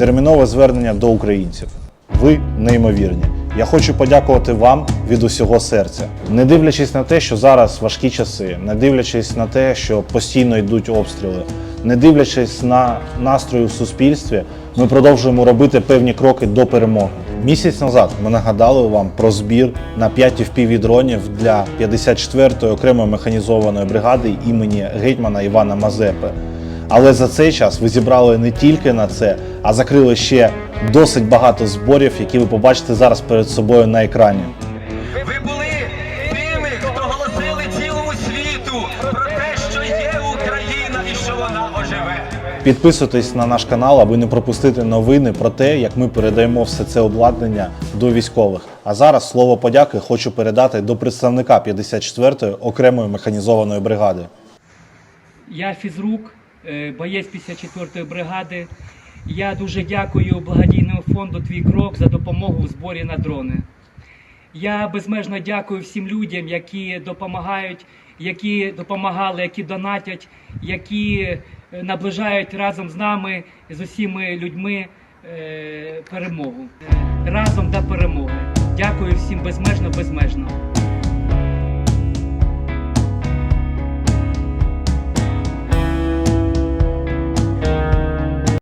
Термінове звернення до українців. Ви неймовірні. Я хочу подякувати вам від усього серця. Не дивлячись на те, що зараз важкі часи, не дивлячись на те, що постійно йдуть обстріли, не дивлячись на настрої в суспільстві, ми продовжуємо робити певні кроки до перемоги. Місяць назад ми нагадали вам про збір на 5 FPV дронів для 54-ї окремої механізованої бригади імені гетьмана Івана Мазепи. Але за цей час ви зібрали не тільки на це, а закрили ще досить багато зборів, які ви побачите зараз перед собою на екрані. Ви були тими, хто голосили цілому світу про те, що є Україна і що вона оживе. Підписуйтесь на наш канал, аби не пропустити новини про те, як ми передаємо все це обладнання до військових. А зараз слово подяки хочу передати до представника 54-ї окремої механізованої бригади. Я фізрук, боєць 54-ї бригади. Я дуже дякую благодійному фонду Твій крок за допомогу у зборі на дрони. Я безмежно дякую всім людям, які допомагають, які допомагали, які донатять, які е, наближають разом з нами, з усіма людьми е, перемогу. Е, Разом до перемоги. Дякую всім безмежно, безмежно.